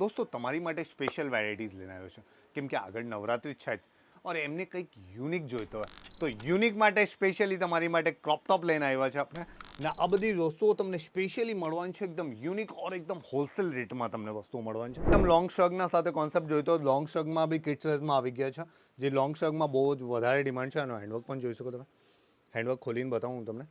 દોસ્તો, તમારી માટે સ્પેશિયલ વેરાયટીઝ લઈને આવ્યો છું. કેમ કે આગળ નવરાત્રિ છે જ. ઓર એમને કંઈક યુનિક જોઈતો હોય. તો યુનિક માટે સ્પેશિયલી તમારી માટે ક્રોપ ટોપ લઈને આવ્યા છે આપણે ને આ બધી વસ્તુઓ તમને સ્પેશિયલી મળવાની છે. એકદમ યુનિક ઓર એકદમ હોલસેલ રેટમાં તમને વસ્તુઓ મળવાની છે. એકદમ લોંગ શર્ટના સાથે કોન્સેપ્ટ જોઈતો લોંગ શર્ટમાં બી કિડ્સ વેરમાં આવી ગયા છે. જે લોંગ શર્ટમાં બહુ જ વધારે ડિમાન્ડ છે. અને હેન્ડવર્ક પણ જોઈ શકો તમે. હેન્ડવર્ક ખોલીને બતાવું હું તમને.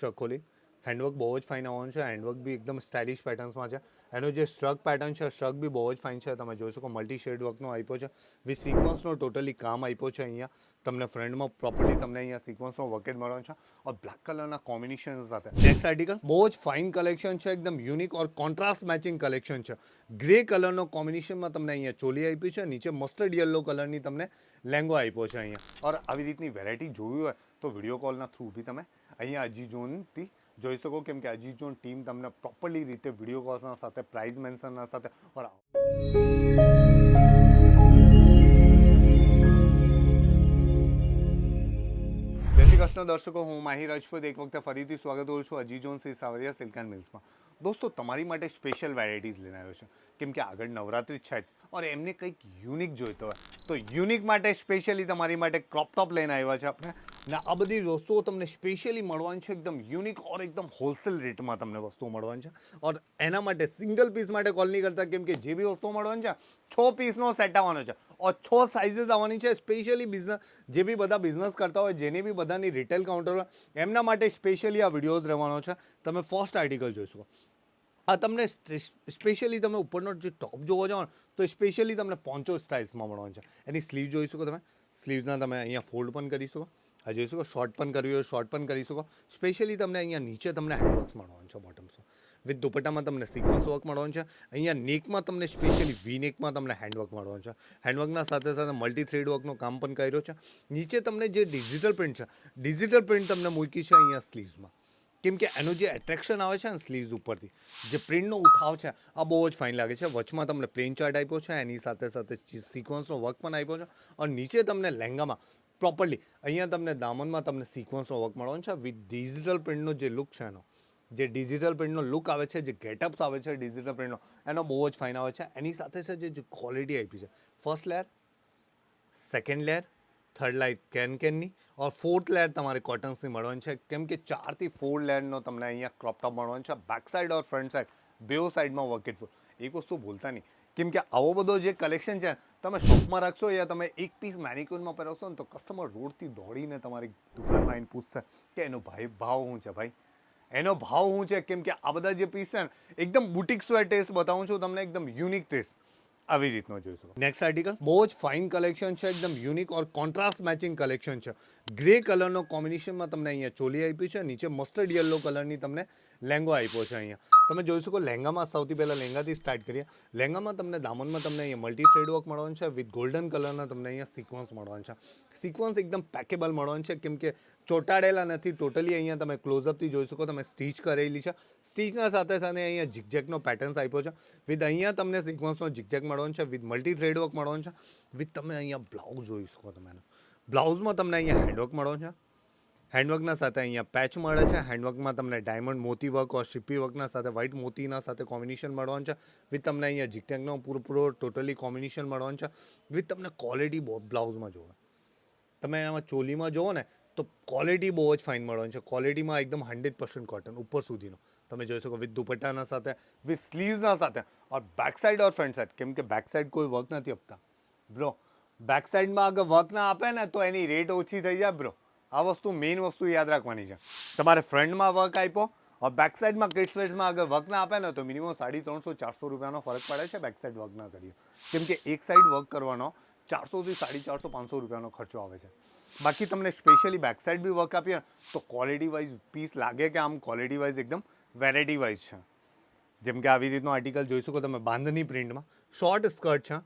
શર્ટ ખોલી. હેન્ડવર્ક બહુ જ ફાઇન આવવાનું છે. હેન્ડવર્ક બી એકદમ સ્ટાઇલિશ પેટર્ન્સમાં છે. એનો જે સ્ટ્રક પેટર્ન છે સ્ટ્રક બી બહુ જ ફાઇન છે. તમે જોઈ શકો મલ્ટી શેડ વર્કનો આપ્યો છે. વિથ સિક્વન્સનો ટોટલી કામ આપ્યો છે અહીંયા. તમને ફ્રન્ટમાં પ્રોપરલી તમને અહીંયા સિક્વન્સનો વર્કેટ મળવાનો છે. ઓર બ્લેક કલરના કોમ્બિનેશન સાથે. નેક્સ્ટ આર્ટિકલ બહુ જ ફાઇન કલેક્શન છે, એકદમ યુનિક ઓર કોન્ટ્રાસ્ટ મેચિંગ કલેક્શન છે. ગ્રે કલરનો કોમ્બિનેશનમાં તમને અહીંયા ચોલી આપી છે. નીચે મસ્ટર્ડ યલો કલરની તમને લેંગો આપ્યો છે અહીંયા. ઓર આવી રીતની વેરાયટી જોવી હોય તો વીડિયો કોલના થ્રુ બી તમે અહીંયા અજી ઝોનથી જોઈ શકો કેમ કે અજી ઝોન ટીમ તમને પ્રોપરલી રીતે વીડિયો કોલ્સના સાથે પ્રાઇઝ મેન્શનના સાથે ઓર કૃષ્ણ દર્શકો, હું માહી રાજપૂત. એક વખતે ફરીથી સ્વાગત કરું છું અજી જોન શ્રી સાવરિયા સિલ્ક મિલ્સમાં. દોસ્તો, તમારી માટે સ્પેશિયલ વેરાયટીઝ લઈને આવ્યો છું. કેમ કે આગળ નવરાત્રિ છે જ ઓર એમને કંઈક યુનિક જોઈતો હોય. તો યુનિક માટે સ્પેશિયલી તમારી માટે ક્રોપ ટોપ લઈને આવ્યા છે આપણે. ને આ બધી વસ્તુઓ તમને સ્પેશિયલી મળવાની છે, એકદમ યુનિક ઓર એકદમ હોલસેલ રેટમાં તમને વસ્તુઓ મળવાની છે. ઓર એના માટે સિંગલ પીસ માટે કોલ નહીં કરતા, કેમ કે જે બી વસ્તુઓ મળવાની છે, છ પીસનો સેટ આવવાનો છે. ઓર છ સાઇઝીસ આવવાની છે સ્પેશિયલી બિઝનેસ જે બી બધા બિઝનેસ કરતા હોય, જેને બી બધાની રિટેલ કાઉન્ટર હોય, એમના માટે સ્પેશિયલી આ વિડીયોઝ રહેવાનો છે. તમે ફર્સ્ટ આર્ટિકલ જોઈશો આ તમને સ્પેશિયલી તમે ઉપરનો જે ટોપ જોવો જાઓ તો સ્પેશિયલી તમને પોન્ચો સ્ટાઇલ્સમાં મળવાનું છે. એની સ્લીવ જોઈ શકો તમે. સ્લીવના તમે અહીંયા ફોલ્ડ પણ કરી શકો. આ જોઈ શકો શોર્ટ પણ કરવી હોય શોર્ટ પણ કરી શકો. સ્પેશિયલી તમને અહીંયા નીચે તમને હેન્ડવર્ક્સ મળવાનું છે બોટમ્સમાં વિથ દુપટ્ટામાં તમને સિક્વન્સ વર્ક મળવાનું છે. અહીંયા નેકમાં તમને સ્પેશિયલી વી નેકમાં તમને હેન્ડવર્ક મળવાનું છે. હેન્ડવર્કના સાથે સાથે મલ્ટી થ્રેડ વર્કનું કામ પણ કર્યો છે. નીચે તમને જે ડિજિટલ પ્રિન્ટ છે ડિજિટલ પ્રિન્ટ તમને મૂકી છે અહીંયા સ્લીવ્સમાં કેમ કે એનું જે એટ્રેક્શન આવે છે ને સ્લીવ્સ ઉપરથી, જે પ્રિન્ટનો ઉઠાવ છે, આ બહુ જ ફાઇન લાગે છે. વચમાં તમને પ્લેન ચાર્ટ આપ્યો છે, એની સાથે સાથે સિક્વન્સનો વર્ક પણ આપ્યો છે. અને નીચે તમને લહેંગામાં પ્રોપરલી અહીંયા તમને દામનમાં તમને સિક્વન્સનો વર્ક મળવાનો છે. વિથ ડિજિટલ પ્રિન્ટનો જે લુક છે એનો, જે ડિજિટલ પ્રિન્ટનો લુક આવે છે, જે ગેટઅપ્સ આવે છે ડિજિટલ પ્રિન્ટનો એનો બહુ જ ફાઇન આવે છે. એની સાથે છે જે ક્વોલિટી આપી છે. First layer second layer third light can કેનની or fourth layer તમારે કોટન્સની મળવાની છે. કેમ કે ચારથી ફોર લેયરનો તમને અહીંયા ક્રોપટોપ મળવાનો છે. બેક સાઇડ ઓર ફ્રન્ટ સાઇડ બે સાઇડમાં વર્કેટ ફૂલ એક વસ્તુ ભૂલતા નહીં. કેમ કે આવો બધો જે કલેક્શન છે તમે શોપમાં રાખશો યા તમે એક પીસ મેનિક્યુરમાં પહેરવશો ને તો કસ્ટમર રોડથી દોડીને તમારી દુકાનમાં આવીને પૂછશે કે એનો ભાઈ ભાવ શું છે ભાઈ? એનો ભાવ શું છે? કેમ કે આ બધા જે પીસ છે ને, એકદમ બુટિક સ્વેર ટેસ્ટ બતાવું છું, તમને એકદમ યુનિક ટેસ્ટ આવી રીતનો જોઈશું. નેક્સ્ટ આર્ટિકલ બહુ જ ફાઇન કલેક્શન છે, એકદમ યુનિક ઓર કોન્ટ્રાસ્ટ મેચિંગ કલેક્શન છે. ગ્રે કલરનો કોમ્બિનેશનમાં તમને અહીંયા ચોલી આપી છે, નીચે મસ્ટર્ડ યલો કલરની તમને લેંગો આપ્યો છે અહીંયા. તમે જોઈ શકો લહેંગામાં સૌથી પહેલાં લહેંગાથી સ્ટાર્ટ કરીએ. લહેંગામાં તમને, દામનમાં તમને અહીંયા મલ્ટી થ્રેડ વર્ક મળવાનું છે વિથ ગોલ્ડન કલરના તમને અહીંયા સિક્વન્સ મળવાનું છે. સિક્વન્સ એકદમ પેકેબલ મળવાનું છે, કેમ કે ચોંટાડેલા નથી ટોટલી અહીંયા તમે ક્લોઝઅપથી જોઈ શકો, તમે સ્ટીચ કરેલી છે. સ્ટીચના સાથે સાથે અહીંયા ઝિકઝેકનો પેટર્ન્સ આપ્યો છે. વિથ અહીંયા તમને સિક્વન્સનો ઝિકઝેક મળવાનું છે વિથ મલ્ટી થ્રેડ વર્ક મળવાનું છે. વિથ તમે અહીંયા બ્લાઉઝ જોઈ શકો તમે એનો. બ્લાઉઝમાં તમને અહીંયા હેન્ડવર્ક મળવાનું છે. હેન્ડવર્કના સાથે અહીંયા પેચ મળે છે. હેન્ડવર્કમાં તમને ડાયમંડ મોતી વર્ક ઓર શિપી વર્કના સાથે વ્હાઇટ મોતીના સાથે કોમ્બિનેશન મળવાનું છે. વિથ તમને અહીંયા જીકટેકનો પૂરેપૂરો પૂરો ટોટલી કોમ્બિનેશન મળવાનું છે. વિથ તમને ક્વોલિટી બ્લાઉઝમાં જુઓ. તમે એમાં ચોલીમાં જુઓ ને, તો ક્વોલિટી બહુ જ ફાઇન મળવાનું છે. ક્વોલિટીમાં એકદમ હંડ્રેડ પર્સન્ટ કોટન ઉપર સુધીનો. તમે જોઈ શકો વિથ દુપટ્ટાના સાથે વિથ સ્લીવ્સના સાથે ઓર બેક સાઇડ ઓર ફ્રન્ટ સાઇડ કેમ કે બેક સાઇડ કોઈ વર્ક નથી આપતા. બ્રો બેક સાઇડમાં અગર વર્ક ના આપે ને, તો એની રેટ ઓછી થઈ જાય બ્રો આ વસ્તુ મેઇન વસ્તુ યાદ રાખવાની છે. તમારે ફ્રન્ટમાં વર્ક આપ્યો બેક સાઇડમાં કિડ્સ વેર્સમાં અગર વર્ક ના આપે ને, તો મિનિમમ સાડી ત્રણસો, ચારસો રૂપિયાનો ફરક પડે છે બેક સાઇડ વર્ક ના કરીએ. કેમ કે એક સાઇડ વર્ક કરવાનો ચારસોથી સાડી ચારસો, પાંચસો રૂપિયાનો ખર્ચો આવે છે. બાકી તમને સ્પેશિયલી બેક સાઇડ બી વર્ક આપીએ તો ક્વોલિટી વાઇઝ પીસ લાગે કે આમ ક્વોલિટી વાઇઝ એકદમ વેરાયટી વાઇઝ છે. જેમ કે આવી રીતનો આર્ટિકલ જોઈ શકો તમે બાંધની પ્રિન્ટમાં શોર્ટ સ્કર્ટ છે.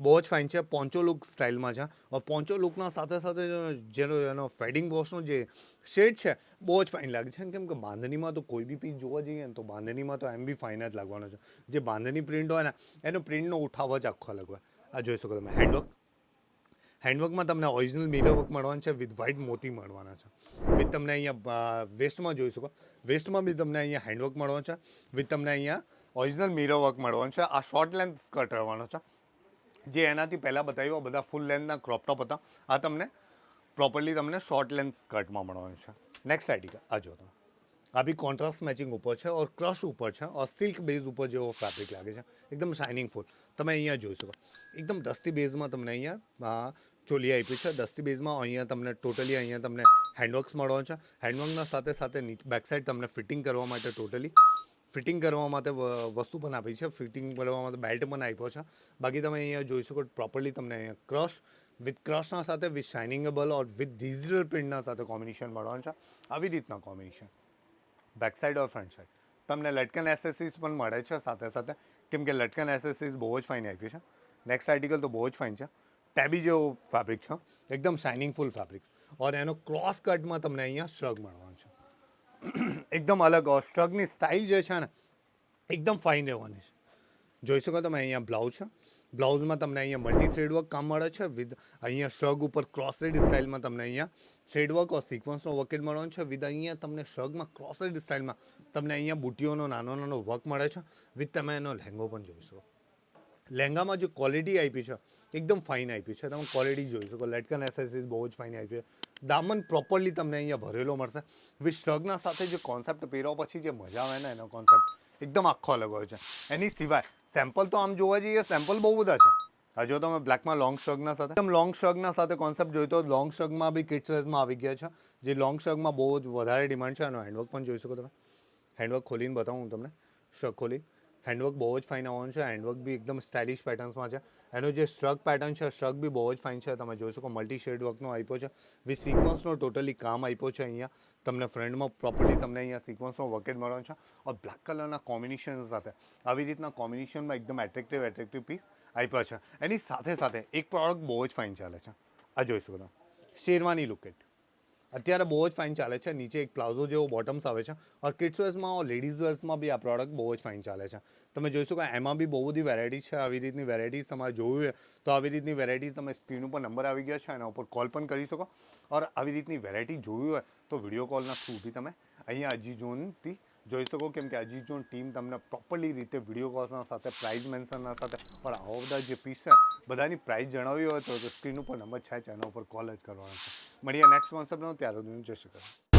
બહુ જ ફાઇન છે. પોન્ચો લુક સ્ટાઇલમાં છે. પોન્ચો લુકના સાથે સાથે જેનો એનો ફેડિંગ વોશનો જે શેડ છે, બહુ જ ફાઇન લાગે છે. કેમ કે બાંધણીમાં તો કોઈ બી પીસ જોવા જઈએ ને તો બાંધણીમાં તો એમ બી ફાઇન જ લાગવાનો છે. જે બાંધણી પ્રિન્ટ હોય ને, એનો પ્રિન્ટનો ઉઠાવ જ આખો અલગ હોય. આ જોઈ શકો તમે. હેન્ડવર્ક હેન્ડવર્કમાં તમને ઓરિજિનલ મિરર વર્ક મળવાનું છે વિથ વ્હાઇટ મોતી મળવાના છે. વિથ તમને અહીંયા વેસ્ટમાં જોઈ શકો. વેસ્ટમાં બી તમને અહીંયા હેન્ડવર્ક મળવાનું છે. વિથ તમને અહીંયા ઓરિજિનલ મિરર વર્ક મળવાનું છે. આ શોર્ટ લેન્થ સ્કર્ટ રહેવાનો છે. જે એનાથી પહેલાં બતાવ્યું, આ બધા ફૂલ લેન્થના ક્રોપ ટોપ હતા. આ તમને પ્રોપરલી તમને શોર્ટ લેન્થ સ્કર્ટમાં મળવાનું છે. નેક્સ્ટ આર્ટિકલ આ જો તમે. આ બી કોન્ટ્રાસ્ટ મેચિંગ ઉપર છે ઓર ક્રશ ઉપર છે ઓર સિલ્ક બેઝ ઉપર જેવો ફેબ્રિક લાગે છે. એકદમ શાઇનિંગ ફૂલ તમે અહીંયા જોઈ શકો. એકદમ દસ્તી બેઝમાં તમને અહીંયા ચોલી આપી છે. દસ્તી બેઝમાં અહીંયા તમને ટોટલી અહીંયા તમને હેન્ડવર્ક્સ મળવાનું છે. હેન્ડવર્કના સાથે સાથે બેક સાઇડ તમને ફિટિંગ કરવા માટે ટોટલી ફિટિંગ કરવા માટે વસ્તુ પણ આપી છે. ફિટિંગ કરવા માટે બેલ્ટ પણ આપ્યો છે. બાકી તમે અહીંયા જોઈ શકો પ્રોપરલી તમને અહીંયા ક્રશ, વિથ ક્રશના સાથે, વિથ શાઇનિંગેબલ ઓર વિથ ડિજિટલ પ્રિન્ટના સાથે કોમ્બિનેશન મળવાનું છે. આવી રીતના કોમ્બિનેશન. બેક સાઇડ ઓર ફ્રન્ટ સાઈડ તમને લટકન એસેસરીઝ પણ મળે છે સાથે સાથે. કેમ કે લટકન એસેસરીઝ બહુ જ ફાઇન આપ્યું છે. નેક્સ્ટ આર્ટિકલ તો બહુ જ ફાઇન છે. ટેબી જેવો ફેબ્રિક છે. એકદમ શાઇનિંગ ફૂલ ફેબ્રિક ઓર એનો ક્રોસ કટમાં તમને અહીંયા શ્રગ મળવાનું છે. એકદમ અલગ ઓર સ્ટાઇલ જે છે ને, એકદમ ફાઇન રહેવાની છે. જોઈ શકો તમે અહીંયા બ્લાઉઝ છે. બ્લાઉઝમાં તમને અહીંયા મલ્ટી થ્રેડ વર્ક કામ મળે છે. વિથ અહીંયા શર્ગ ઉપર ક્રોસેડ સ્ટાઇલમાં તમને અહીંયા થ્રેડ વર્ક ઓર સિક્વન્સનો વર્કેટ મળવાનો છે. વિથ અહીંયા તમને શર્ગમાં ક્રોસેડ સ્ટાઇલમાં તમને અહીંયા બુટીઓનો નાનો નાનો વર્ક મળે છે. વિથ તમે એનો લહેંગો પણ જોઈશો લહેંગામાં જે ક્વોલિટી આપી છે એકદમ ફાઇન આપ્યું છે. તમે ક્વોલિટી જોઈ શકો. લેટકન એસેસરીઝ બહુ જ ફાઇન આપી છે. દામન પ્રોપરલી તમને અહીંયા ભરેલો મળશે. વિથ સ્ટ્રગના સાથે જે કોન્સેપ્ટ પહેર્યા પછી જે મજા આવે ને એનો કોન્સેપ્ટ એકદમ આખો અલગ હોય છે. એની સિવાય સેમ્પલ તો આમ જોવા જઈએ સેમ્પલ બહુ બધા છે. જો તમે બ્લેકમાં લોંગ શર્ગના સાથે, એકદમ લોંગ શર્ગના સાથે કોન્સેપ્ટ જોઈ તો લોંગ શર્ગમાં બી કિડ્સ વેઝમાં આવી ગયા છે. જે લોંગ શર્ગમાં બહુ જ વધારે ડિમાન્ડ છે. એનો હેન્ડવર્ક પણ જોઈ શકો તમે. હેન્ડવર્ક ખોલીને બતાવું હું તમને. શર્ગ ખોલી. હેન્ડવર્ક બહુ જ ફાઇન આવવાનું છે. હેન્ડવર્ક બી એકદમ સ્ટાઇલિશ પેટર્ન્સમાં છે. એનો જે સ્ટ્રક પેટર્ન છે સ્ટ્રક બી બહુ જ ફાઇન છે. તમે જોઈ શકો મલ્ટી શેડ વર્કનો આપ્યો છે. વિથ સિક્વન્સનો ટોટલી કામ આપ્યો છે અહીંયા. તમને ફ્રન્ટમાં પ્રોપરલી તમને અહીંયા સિક્વન્સનો વર્કેટ મળવાનો છે. ઓર બ્લેક કલરના કોમ્બિનેશન સાથે. આવી રીતના કોમ્બિનેશનમાં એકદમ એટ્રેક્ટિવ એટ્રેક્ટિવ પીસ આપ્યો છે. એની સાથે સાથે એક પ્રોડક્ટ બહુ જ ફાઇન ચાલે છે. આ જોઈ શકો તમે. શેરવાની લુકેટ અત્યારે બહુ જ ફાઇન ચાલે છે. નીચે એક પ્લાઝો જેવો બોટમ્સ આવે છે ઓર કિડ્સ વેર્સમાં લેડીઝ વેર્સમાં બી આ પ્રોડક્ટ બહુ જ ફાઇન ચાલે છે. તમે જોઈ શકો એમાં બી બહુ બધી વેરાયટી છે. આવી રીતની વેરાયટીઝ તમારે જોવી હોય તો આવી રીતની વેરાયટીઝ તમે સ્ક્રીન ઉપર નંબર આવી ગયા છે. એના ઉપર કોલ પણ કરી શકો. ઓર આવી રીતની વેરાયટી જોવી હોય તો વીડિયો કોલના થ્રુ બી તમે અહીંયા અજી ઝોનથી જોઈ શકો. કેમ કે અજી ઝોન ટીમ તમને પ્રોપરલી રીતે વીડિયો કોલ્સના સાથે પ્રાઇઝ મેન્શનના સાથે, પણ આવા બધા જે પીસ છે, બધાની પ્રાઇઝ જણાવી હોય તો સ્ક્રીન ઉપર નંબર છે એના ઉપર કોલ જ કરવાનો છે. મળીએ નેક્સ્ટ કોન્સેપ્ટનો ત્યારે જય શ્રી કૃષ્ણ